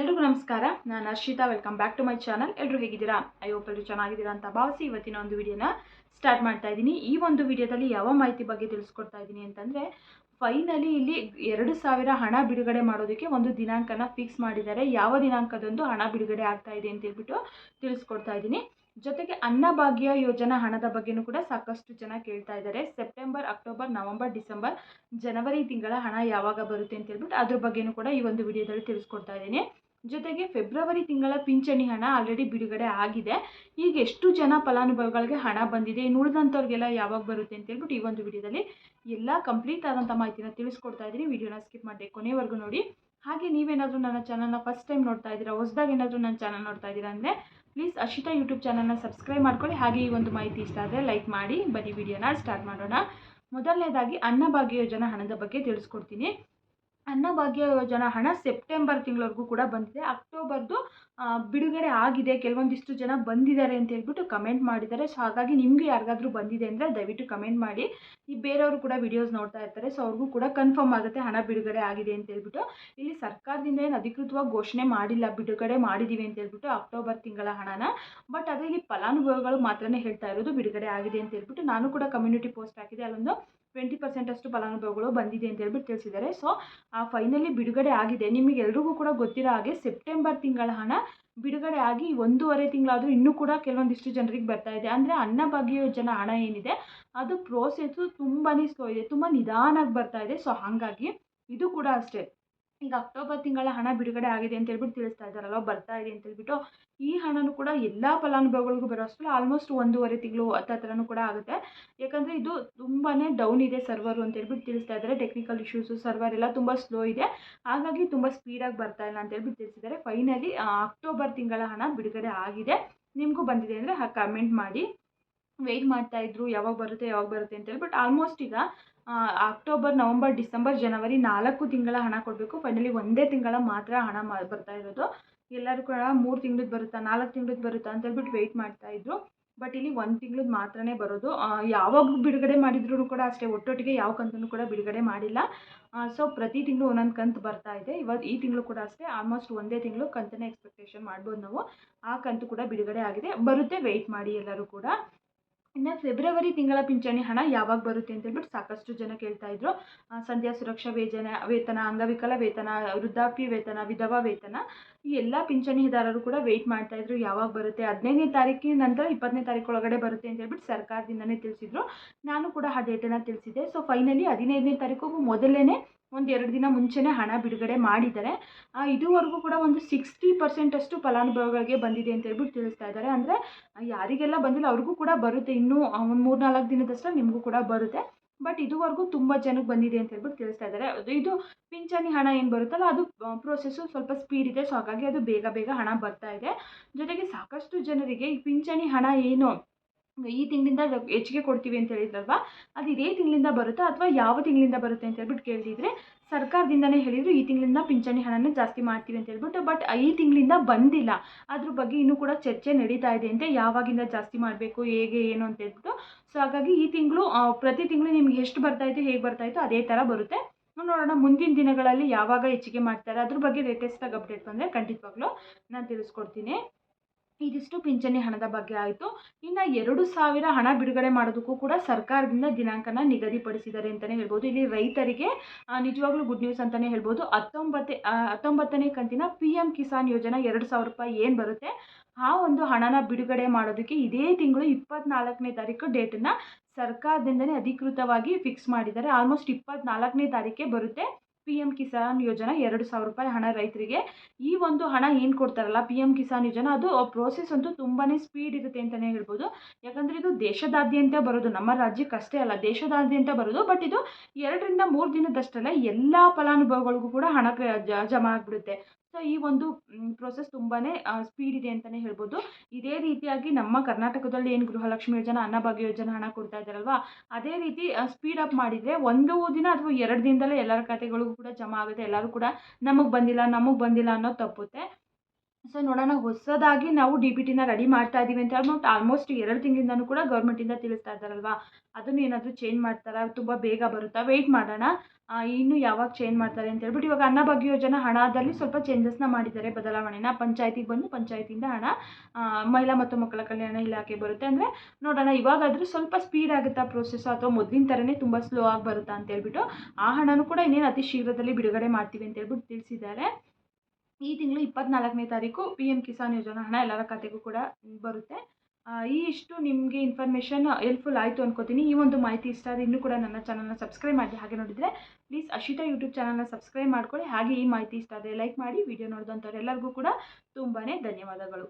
ಎಲ್ರಿಗೂ ನಮಸ್ಕಾರ. ನಾನು Arshita welcome back to my channel ಎಲ್ಲರೂ ಹೇಗಿದ್ದೀರಾ? ಐ ಹೋಪ್ ಎಲ್ಲರೂ ಚೆನ್ನಾಗಿದ್ದೀರಾ ಅಂತ ಭಾವಿಸಿ ಇವತ್ತಿನ ಒಂದು ವಿಡಿಯೋನ ಸ್ಟಾರ್ಟ್ ಮಾಡ್ತಾ ಇದ್ದೀನಿ. ಈ ಒಂದು ವಿಡಿಯೋದಲ್ಲಿ ಯಾವ ಮಾಹಿತಿ ಬಗ್ಗೆ ತಿಳಿಸ್ಕೊಡ್ತಾ ಇದ್ದೀನಿ ಅಂತಂದರೆ ಫೈನಲಿ ಇಲ್ಲಿ ಎರಡು ಸಾವಿರ ಹಣ ಬಿಡುಗಡೆ ಮಾಡೋದಕ್ಕೆ ಒಂದು ದಿನಾಂಕನ ಫಿಕ್ಸ್ ಮಾಡಿದ್ದಾರೆ. ಯಾವ ದಿನಾಂಕದಂದು ಹಣ ಬಿಡುಗಡೆ ಆಗ್ತಾ ಇದೆ ಅಂತ ಹೇಳ್ಬಿಟ್ಟು ತಿಳಿಸ್ಕೊಡ್ತಾ ಇದ್ದೀನಿ. ಜೊತೆಗೆ ಅನ್ನಭಾಗ್ಯ ಯೋಜನಾ ಹಣದ ಬಗ್ಗೆನೂ ಕೂಡ ಸಾಕಷ್ಟು ಜನ ಕೇಳ್ತಾ ಇದ್ದಾರೆ. ಸೆಪ್ಟೆಂಬರ್ ಅಕ್ಟೋಬರ್ ನವಂಬರ್ ಡಿಸೆಂಬರ್ ಜನವರಿ ತಿಂಗಳ ಹಣ ಯಾವಾಗ ಬರುತ್ತೆ ಅಂತ ಹೇಳ್ಬಿಟ್ಟು ಅದ್ರ ಬಗ್ಗೆನೂ ಕೂಡ ಈ ಒಂದು ವಿಡಿಯೋದಲ್ಲಿ ತಿಳಿಸ್ಕೊಡ್ತಾ ಇದ್ದೀನಿ. ಜೊತೆಗೆ ಫೆಬ್ರವರಿ ತಿಂಗಳ ಪಿಂಚಣಿ ಹಣ ಆಲ್ರೆಡಿ ಬಿಡುಗಡೆ ಆಗಿದೆ. ಈಗ ಎಷ್ಟು ಜನ ಫಲಾನುಭವಿಗಳಿಗೆ ಹಣ ಬಂದಿದೆ ಇನ್ನು ಉಳಿದಂಥವ್ರಿಗೆಲ್ಲ ಯಾವಾಗ ಬರುತ್ತೆ ಅಂತ ಹೇಳ್ಬಿಟ್ಟು ಈ ಒಂದು ವಿಡಿಯೋದಲ್ಲಿ ಎಲ್ಲ ಕಂಪ್ಲೀಟ್ ಆದಂಥ ಮಾಹಿತಿನ ತಿಳಿಸ್ಕೊಡ್ತಾ ಇದ್ದೀನಿ. ವಿಡಿಯೋನ ಸ್ಕಿಪ್ ಮಾಡಿ ಕೊನೆವರೆಗೂ ನೋಡಿ. ಹಾಗೆ ನೀವೇನಾದರೂ ನನ್ನ ಚಾನಲ್ನ ಫಸ್ಟ್ ಟೈಮ್ ನೋಡ್ತಾ ಇದ್ದೀರಾ, ಹೊಸದಾಗಿ ಏನಾದರೂ ನನ್ನ ಚಾನಲ್ ನೋಡ್ತಾ ಇದ್ದೀರಾ ಅಂದರೆ ಪ್ಲೀಸ್ ಅಶಿತಾ ಯೂಟ್ಯೂಬ್ ಚಾನಲ್ನ ಸಬ್ಸ್ಕ್ರೈಬ್ ಮಾಡ್ಕೊಳ್ಳಿ. ಹಾಗೆ ಈ ಒಂದು ಮಾಹಿತಿ ಇಷ್ಟ ಆದರೆ ಲೈಕ್ ಮಾಡಿ. ಬನ್ನಿ ವಿಡಿಯೋನ ಸ್ಟಾರ್ಟ್ ಮಾಡೋಣ. ಮೊದಲನೇದಾಗಿ ಅನ್ನಭಾಗ್ಯ ಯೋಜನಾ ಹಣದ ಬಗ್ಗೆ ತಿಳಿಸ್ಕೊಡ್ತೀನಿ. ಅನ್ನಭಾಗ್ಯ ಯೋಜನಾ ಹಣ ಸೆಪ್ಟೆಂಬರ್ ತಿಂಗಳವರೆಗೂ ಕೂಡ ಬಂದಿದೆ. ಅಕ್ಟೋಬರ್ದು ಬಿಡುಗಡೆ ಆಗಿದೆ. ಕೆಲವೊಂದಿಷ್ಟು ಜನ ಬಂದಿದ್ದಾರೆ ಅಂತ ಹೇಳ್ಬಿಟ್ಟು ಕಮೆಂಟ್ ಮಾಡಿದ್ದಾರೆ. ಸೊ, ಹಾಗಾಗಿ ನಿಮಗೆ ಯಾರಿಗಾದರೂ ಬಂದಿದೆ ಅಂದರೆ ದಯವಿಟ್ಟು ಕಮೆಂಟ್ ಮಾಡಿ. ಈ ಬೇರೆಯವರು ಕೂಡ ವಿಡಿಯೋಸ್ ನೋಡ್ತಾ ಇರ್ತಾರೆ. ಸೊ, ಅವ್ರಿಗೂ ಕೂಡ ಕನ್ಫರ್ಮ್ ಆಗುತ್ತೆ ಹಣ ಬಿಡುಗಡೆ ಆಗಿದೆ ಅಂತ ಹೇಳ್ಬಿಟ್ಟು. ಇಲ್ಲಿ ಸರ್ಕಾರದಿಂದ ಏನು ಅಧಿಕೃತವಾಗಿ ಘೋಷಣೆ ಮಾಡಿಲ್ಲ, ಬಿಡುಗಡೆ ಮಾಡಿದ್ದೀವಿ ಅಂತ ಹೇಳ್ಬಿಟ್ಟು ಅಕ್ಟೋಬರ್ ತಿಂಗಳ ಹಣನ. ಬಟ್ ಅದೇ ಇಲ್ಲಿ ಫಲಾನುಭವಿಗಳು ಮಾತ್ರನೇ ಹೇಳ್ತಾ ಇರೋದು ಬಿಡುಗಡೆ ಆಗಿದೆ ಅಂತ ಹೇಳ್ಬಿಟ್ಟು ನಾನು ಕೂಡ ಕಮ್ಯುನಿಟಿ ಪೋಸ್ಟ್ ಹಾಕಿದೆ. ಅಲ್ಲೊಂದು ಟ್ವೆಂಟಿ ಪರ್ಸೆಂಟ್ ಅಷ್ಟು ಫಲಾನುಭವಿಗಳು ಬಂದಿದೆ ಅಂತ ಹೇಳ್ಬಿಟ್ಟು ತಿಳಿಸಿದ್ದಾರೆ. ಸೊ ಆ ಫೈನಲಿ ಬಿಡುಗಡೆ ಆಗಿದೆ. ನಿಮಗೆ ಎಲ್ರಿಗೂ ಕೂಡ ಗೊತ್ತಿರೋ ಹಾಗೆ ಸೆಪ್ಟೆಂಬರ್ ತಿಂಗಳ ಹಣ ಬಿಡುಗಡೆ ಆಗಿ ಒಂದೂವರೆ ತಿಂಗಳಾದರೂ ಇನ್ನೂ ಕೂಡ ಕೆಲವೊಂದಿಷ್ಟು ಜನರಿಗೆ ಬರ್ತಾ ಇದೆ. ಅಂದರೆ ಅನ್ನಭಾಗ್ಯ ಯೋಜನೆ ಹಣ ಏನಿದೆ, ಅದು ಪ್ರೋಸೆಸ್ಸು ತುಂಬಾ ಸ್ಲೋ ಇದೆ. ತುಂಬ ನಿಧಾನಾಗಿ ಬರ್ತಾ ಇದೆ. ಸೊ ಹಾಗಾಗಿ ಇದು ಕೂಡ ಅಷ್ಟೇ. ಈಗ ಅಕ್ಟೋಬರ್ ತಿಂಗಳ ಹಣ ಬಿಡುಗಡೆ ಆಗಿದೆ ಅಂತ ಹೇಳ್ಬಿಟ್ಟು ತಿಳಿಸ್ತಾ ಇದ್ದಾರಲ್ಲ ಬರ್ತಾ ಇದೆ ಅಂತ ಹೇಳ್ಬಿಟ್ಟು ಈ ಹಣನೂ ಕೂಡ ಎಲ್ಲ ಫಲಾನುಭವಿಗಳಿಗೂ ಬರೋ ಅಷ್ಟು ಆಲ್ಮೋಸ್ಟ್ ಒಂದೂವರೆ ತಿಂಗಳು ಹತ್ತತ್ರನೂ ಕೂಡ ಆಗುತ್ತೆ. ಯಾಕಂದರೆ ಇದು ತುಂಬಾ ಡೌನ್ ಇದೆ ಸರ್ವರು ಅಂತ ಹೇಳ್ಬಿಟ್ಟು ತಿಳಿಸ್ತಾ ಇದ್ದಾರೆ. ಟೆಕ್ನಿಕಲ್ ಇಶ್ಯೂಸು ಸರ್ವರ್ ಎಲ್ಲ ತುಂಬ ಸ್ಲೋ ಇದೆ. ಹಾಗಾಗಿ ತುಂಬ ಸ್ಪೀಡಾಗಿ ಬರ್ತಾ ಇಲ್ಲ ಅಂತ ಹೇಳ್ಬಿಟ್ಟು ತಿಳಿಸಿದ್ದಾರೆ. ಫೈನಲಿ ಅಕ್ಟೋಬರ್ ತಿಂಗಳ ಹಣ ಬಿಡುಗಡೆ ಆಗಿದೆ. ನಿಮಗೂ ಬಂದಿದೆ ಅಂದರೆ ಕಮೆಂಟ್ ಮಾಡಿ. ವೆಯ್ಟ್ ಮಾಡ್ತಾ ಇದ್ರು ಯಾವಾಗ ಬರುತ್ತೆ ಯಾವಾಗ ಬರುತ್ತೆ ಅಂತ ಹೇಳಿ ಬಟ್ ಆಲ್ಮೋಸ್ಟ್ ಈಗ ಆ, ಅಕ್ಟೋಬರ್ ನವಂಬರ್ ಡಿಸೆಂಬರ್ ಜನವರಿ ನಾಲ್ಕು ತಿಂಗಳ ಹಣ ಕೊಡಬೇಕು. ಫೈನಲಿ ಒಂದೇ ತಿಂಗಳ ಮಾತ್ರ ಹಣ ಮಾ, ಬರ್ತಾ ಇರೋದು. ಎಲ್ಲರೂ ಕೂಡ ಮೂರು ತಿಂಗ್ಳದ್ದು ಬರುತ್ತಾ, ನಾಲ್ಕು ತಿಂಗ್ಳದ್ದು ಬರುತ್ತಾ ಅಂತ ಹೇಳ್ಬಿಟ್ಟು ವೆಯ್ಟ್ ಮಾಡ್ತಾ ಇದ್ರು. ಬಟ್ ಇಲ್ಲಿ ಒಂದು ತಿಂಗ್ಳದ್ದು ಮಾತ್ರನೇ ಬರೋದು. ಯಾವಾಗ ಬಿಡುಗಡೆ ಮಾಡಿದ್ರು ಕೂಡ ಅಷ್ಟೇ, ಒಟ್ಟೊಟ್ಟಿಗೆ ಯಾವ ಕಂತನ್ನು ಕೂಡ ಬಿಡುಗಡೆ ಮಾಡಿಲ್ಲ. ಸೊ ಪ್ರತಿ ತಿಂಗಳು ಒಂದೊಂದು ಕಂತು ಬರ್ತಾ ಇದೆ. ಇವಾಗ ಈ ತಿಂಗಳು ಕೂಡ ಅಷ್ಟೇ ಆಲ್ಮೋಸ್ಟ್ ಒಂದೇ ತಿಂಗಳು ಕಂತನ್ನೇ ಎಕ್ಸ್ಪೆಕ್ಟೇಷನ್ ಮಾಡ್ಬೋದು ನಾವು. ಆ ಕಂತು ಕೂಡ ಬಿಡುಗಡೆ ಆಗಿದೆ. ಬರುತ್ತೆ ವೆಯ್ಟ್ ಮಾಡಿ ಎಲ್ಲರೂ ಕೂಡ. ಇನ್ನು ಫೆಬ್ರವರಿ ತಿಂಗಳ ಪಿಂಚಣಿ ಹಣ ಯಾವಾಗ ಬರುತ್ತೆ ಅಂತೇಳ್ಬಿಟ್ಟು ಸಾಕಷ್ಟು ಜನ ಕೇಳ್ತಾ ಇದ್ರು. ಸಂಧ್ಯಾ ಸುರಕ್ಷಾ ವೇತನ ವೇತನ, ಅಂಗವಿಕಲ ವೇತನ, ವೃದ್ಧಾಪ್ಯ ವೇತನ, ವಿಧವಾ ವೇತನ ಈ ಎಲ್ಲ ಪಿಂಚಣಿದಾರರು ಕೂಡ ವೆಯ್ಟ್ ಮಾಡ್ತಾ ಇದ್ರು ಯಾವಾಗ ಬರುತ್ತೆ. ಹದಿನೈದನೇ ತಾರೀಕಿನ ನಂತರ ಇಪ್ಪತ್ತನೇ ತಾರೀಕು ಒಳಗಡೆ ಬರುತ್ತೆ ಅಂತ ಹೇಳ್ಬಿಟ್ಟು ಸರ್ಕಾರದಿಂದನೇ ತಿಳಿಸಿದ್ರು. ನಾನು ಕೂಡ ಆ ಡೇಟನ್ನು ತಿಳಿಸಿದೆ ಸೊ ಫೈನಲಿ ಹದಿನೈದನೇ ತಾರೀಕು ಮೊದಲೇ ಒಂದು ಎರಡು ದಿನ ಮುಂಚೆನೇ ಹಣ ಬಿಡುಗಡೆ ಮಾಡಿದ್ದಾರೆ. ಇದುವರೆಗೂ ಕೂಡ ಒಂದು ಸಿಕ್ಸ್ಟಿ ಪರ್ಸೆಂಟಷ್ಟು ಫಲಾನುಭವಿಗಳಿಗೆ ಬಂದಿದೆ ಅಂತ ಹೇಳ್ಬಿಟ್ಟು ತಿಳಿಸ್ತಾ ಇದ್ದಾರೆ. ಅಂದರೆ ಯಾರಿಗೆಲ್ಲ ಬಂದಿಲ್ಲ, ಅವ್ರಿಗೂ ಕೂಡ ಬರುತ್ತೆ. ಇನ್ನೂ ಒಂದು ಮೂರು ನಾಲ್ಕು ದಿನದಷ್ಟು ನಿಮಗೂ ಕೂಡ ಬರುತ್ತೆ. ಬಟ್ ಇದುವರೆಗೂ ತುಂಬ ಜನಕ್ಕೆ ಬಂದಿದೆ ಅಂತ ಹೇಳ್ಬಿಟ್ಟು ತಿಳಿಸ್ತಾ ಇದ್ದಾರೆ. ಅದು, ಇದು ಪಿಂಚಣಿ ಹಣ ಏನು ಬರುತ್ತಲ್ಲ, ಅದು ಪ್ರೋಸೆಸ್ಸು ಸ್ವಲ್ಪ ಸ್ಪೀಡ್ ಇದೆ. ಸೊ ಹಾಗಾಗಿ ಅದು ಬೇಗ ಬೇಗ ಹಣ ಬರ್ತಾ ಇದೆ. ಜೊತೆಗೆ ಸಾಕಷ್ಟು ಜನರಿಗೆ ಈ ಪಿಂಚಣಿ ಹಣ ಏನು ಈ ತಿಂಗಳಿಂದ ಹೆಚ್ಚಿಗೆ ಕೊಡ್ತೀವಿ ಅಂತ ಹೇಳಿದ್ರಲ್ವಾ ಅದು ಇದೇ ತಿಂಗಳಿಂದ ಬರುತ್ತಾ ಅಥವಾ ಯಾವ ತಿಂಗಳಿಂದ ಬರುತ್ತೆ ಅಂತ ಹೇಳ್ಬಿಟ್ಟು ಕೇಳಿದ್ರೆ ಸರ್ಕಾರದಿಂದನೇ ಹೇಳಿದರು ಈ ತಿಂಗಳಿಂದ ಪಿಂಚಣಿ ಹಣನ ಜಾಸ್ತಿ ಮಾಡ್ತೀವಿ ಅಂತ ಹೇಳ್ಬಿಟ್ಟು, ಬಟ್ ಈ ತಿಂಗಳಿಂದ ಬಂದಿಲ್ಲ. ಅದ್ರ ಬಗ್ಗೆ ಇನ್ನೂ ಕೂಡ ಚರ್ಚೆ ನಡೀತಾ ಇದೆ ಅಂತ ಯಾವಾಗಿಂದ ಜಾಸ್ತಿ ಮಾಡಬೇಕು, ಹೇಗೆ, ಏನು ಅಂತ ಹೇಳ್ಬಿಟ್ಟು. ಸೊ ಹಾಗಾಗಿ ಈ ತಿಂಗಳು ಪ್ರತಿ ತಿಂಗಳು ನಿಮ್ಗೆ ಎಷ್ಟು ಬರ್ತಾಯಿತ್ತು ಹೇಗೆ ಬರ್ತಾಯಿತ್ತು ಅದೇ ಥರ ಬರುತ್ತೆ. ನೋಡೋಣ, ಮುಂದಿನ ದಿನಗಳಲ್ಲಿ ಯಾವಾಗ ಹೆಚ್ಚಿಗೆ ಮಾಡ್ತಾರೆ, ಅದ್ರ ಬಗ್ಗೆ ಲೇಟೆಸ್ಟಾಗಿ ಅಪ್ಡೇಟ್ ಬಂದರೆ ಖಂಡಿತವಾಗ್ಲೂ ನಾನು ತಿಳಿಸ್ಕೊಡ್ತೀನಿ. ಇದಿಷ್ಟು ಪಿಂಚಣಿ ಹಣದ ಬಗ್ಗೆ ಆಯಿತು. ಇನ್ನು ಎರಡು ಸಾವಿರ ಹಣ ಬಿಡುಗಡೆ ಮಾಡೋದಕ್ಕೂ ಕೂಡ ಸರ್ಕಾರದಿಂದ ದಿನಾಂಕನ ನಿಗದಿಪಡಿಸಿದ್ದಾರೆ ಅಂತಲೇ ಹೇಳ್ಬೋದು. ಇಲ್ಲಿ ರೈತರಿಗೆ ನಿಜವಾಗ್ಲೂ ಗುಡ್ ನ್ಯೂಸ್ ಅಂತಲೇ ಹೇಳ್ಬೋದು. ಹತ್ತೊಂಬತ್ತೆ ಹತ್ತೊಂಬತ್ತನೇ ಕಂತಿನ ಪಿ ಎಂ ಕಿಸಾನ್ ಯೋಜನಾ ಎರಡು ಸಾವಿರ ರೂಪಾಯಿ ಏನು ಬರುತ್ತೆ? ಆ ಒಂದು ಹಣನ ಬಿಡುಗಡೆ ಮಾಡೋದಕ್ಕೆ ಇದೇ ತಿಂಗಳು ಇಪ್ಪತ್ನಾಲ್ಕನೇ ತಾರೀಕು ಡೇಟನ್ನು ಸರ್ಕಾರದಿಂದನೇ ಅಧಿಕೃತವಾಗಿ ಫಿಕ್ಸ್ ಮಾಡಿದ್ದಾರೆ. ಆಲ್ಮೋಸ್ಟ್ ಇಪ್ಪತ್ನಾಲ್ಕನೇ ತಾರೀಕೆ ಬರುತ್ತೆ. ಪಿ ಎಂ ಕಿಸಾನ್ ಯೋಜನಾ ಎರಡು ಸಾವಿರ ರೂಪಾಯಿ ಹಣ ರೈತರಿಗೆ. ಈ ಒಂದು ಹಣ ಏನು ಕೊಡ್ತಾರಲ್ಲ ಪಿ ಎಂ ಕಿಸಾನ್ ಯೋಜನಾ, ಅದು ಪ್ರೋಸೆಸ್ ಅಂತೂ ತುಂಬಾ ಸ್ಪೀಡ್ ಇರುತ್ತೆ ಅಂತಲೇ ಹೇಳ್ಬೋದು. ಯಾಕಂದರೆ ಇದು ದೇಶದಾದ್ಯಂತ ಬರೋದು, ನಮ್ಮ ರಾಜ್ಯಕ್ಕೆ ಅಷ್ಟೇ ಅಲ್ಲ, ದೇಶದಾದ್ಯಂತ ಬರೋದು. ಬಟ್ ಇದು ಎರಡರಿಂದ ಮೂರು ದಿನದಷ್ಟಲ್ಲೇ ಎಲ್ಲ ಫಲಾನುಭವಿಗಳಿಗೂ ಕೂಡ ಹಣ ಜಮಾ ಆಗಿಬಿಡುತ್ತೆ. ಸೊ ಈ ಒಂದು ಪ್ರೋಸೆಸ್ ತುಂಬಾ ಸ್ಪೀಡ್ ಇದೆ ಅಂತಲೇ ಹೇಳ್ಬೋದು. ಇದೇ ರೀತಿಯಾಗಿ ನಮ್ಮ ಕರ್ನಾಟಕದಲ್ಲಿ ಏನು ಗೃಹಲಕ್ಷ್ಮಿ ಯೋಜನೆ ಅನ್ನಭಾಗ್ಯ ಯೋಜನೆ ಹಣ ಕೊಡ್ತಾ ಇದ್ದಾರಲ್ವಾ? ಅದೇ ರೀತಿ ಸ್ಪೀಡ್ ಅಪ್ ಮಾಡಿದರೆ ಒಂದು ದಿನ ಅಥವಾ ಎರಡು ದಿನದಲ್ಲೇ ಎಲ್ಲರ ಖಾತೆಗಳಿಗೂ ಕೂಡ ಜಮಾ ಆಗುತ್ತೆ. ಎಲ್ಲರೂ ಕೂಡ ನಮಗೆ ಬಂದಿಲ್ಲ ನಮಗೆ ಬಂದಿಲ್ಲ ಅನ್ನೋದು ತಪ್ಪುತ್ತೆ. ಸೊ ನೋಡೋಣ, ಹೊಸದಾಗಿ ನಾವು ಡಿ ಬಿ ಟಿನ ರೆಡಿ ಮಾಡ್ತಾ ಇದ್ದೀವಿ ಅಂತ ಹೇಳ್ಬಿಟ್ಟು ಆಲ್ಮೋಸ್ಟ್ ಎರಡು ತಿಂಗಳಿಂದನೂ ಕೂಡ ಗೌರ್ಮೆಂಟಿಂದ ತಿಳಿಸ್ತಾ ಇದ್ದಾರಲ್ವಾ? ಅದನ್ನು ಏನಾದರೂ ಚೇಂಜ್ ಮಾಡ್ತಾರಾ? ತುಂಬ ಬೇಗ ಬರುತ್ತಾ? ವೆಯ್ಟ್ ಮಾಡೋಣ. ಇನ್ನು ಯಾವಾಗ ಚೇಂಜ್ ಮಾಡ್ತಾರೆ ಅಂತ ಹೇಳ್ಬಿಟ್ಟು ಇವಾಗ ಅನ್ನ ಅನ್ನಭಾಗ್ಯ ಯೋಜನಾ ಹಣದಲ್ಲಿ ಸ್ವಲ್ಪ ಚೇಂಜಸ್ನ ಮಾಡಿದ್ದಾರೆ ಬದಲಾವಣೆನ. ಪಂಚಾಯತಿಗೆ ಬಂದು ಪಂಚಾಯತಿಯಿಂದ ಹಣ ಮಹಿಳಾ ಮತ್ತು ಮಕ್ಕಳ ಕಲ್ಯಾಣ ಇಲಾಖೆ ಬರುತ್ತೆ ಅಂದರೆ ನೋಡೋಣ, ಇವಾಗಾದರೂ ಸ್ವಲ್ಪ ಸ್ಪೀಡ್ ಆಗುತ್ತಾ ಪ್ರೋಸೆಸ್ ಅಥವಾ ಮೊದಲಿನ ಥರನೇ ತುಂಬ ಸ್ಲೋ ಆಗಿ ಬರುತ್ತಾ ಅಂತ ಹೇಳ್ಬಿಟ್ಟು ಆ ಹಣನೂ ಕೂಡ ಇನ್ನೇನು ಅತಿ ಶೀಘ್ರದಲ್ಲಿ ಬಿಡುಗಡೆ ಮಾಡ್ತೀವಿ ಅಂತ ಹೇಳ್ಬಿಟ್ಟು ತಿಳಿಸಿದ್ದಾರೆ. ಈ ತಿಂಗಳು ಇಪ್ಪತ್ನಾಲ್ಕನೇ ತಾರೀಕು ಪಿ ಎಂ ಕಿಸಾನ್ ಯೋಜನಾ ಹಣ ಎಲ್ಲರ ಖಾತೆಗೂ ಕೂಡ ಬರುತ್ತೆ. ಈ ಇಷ್ಟು ನಿಮಗೆ ಇನ್ಫಾರ್ಮೇಷನ್ ಹೆಲ್ಪ್ಫುಲ್ ಆಯಿತು ಅನ್ಕೋತೀನಿ. ಈ ಒಂದು ಮಾಹಿತಿ ಇಷ್ಟ ಆದರೆ ಇನ್ನೂ ಕೂಡ ನನ್ನ ಚಾನಲ್ನ ಸಬ್ಸ್ಕ್ರೈಬ್ ಮಾಡಿ ಹಾಗೆ ನೋಡಿದರೆ ಪ್ಲೀಸ್ ಅಶಿತಾ ಯೂಟ್ಯೂಬ್ ಚಾನಲ್ನ ಸಬ್ಸ್ಕ್ರೈಬ್ ಮಾಡ್ಕೊಳ್ಳಿ. ಹಾಗೆ ಈ ಮಾಹಿತಿ ಇಷ್ಟ ಆದರೆ ಲೈಕ್ ಮಾಡಿ ವಿಡಿಯೋ ನೋಡಿದಂಥವ್ರೆಲ್ಲರಿಗೂ ಕೂಡ ತುಂಬಾ ಧನ್ಯವಾದಗಳು.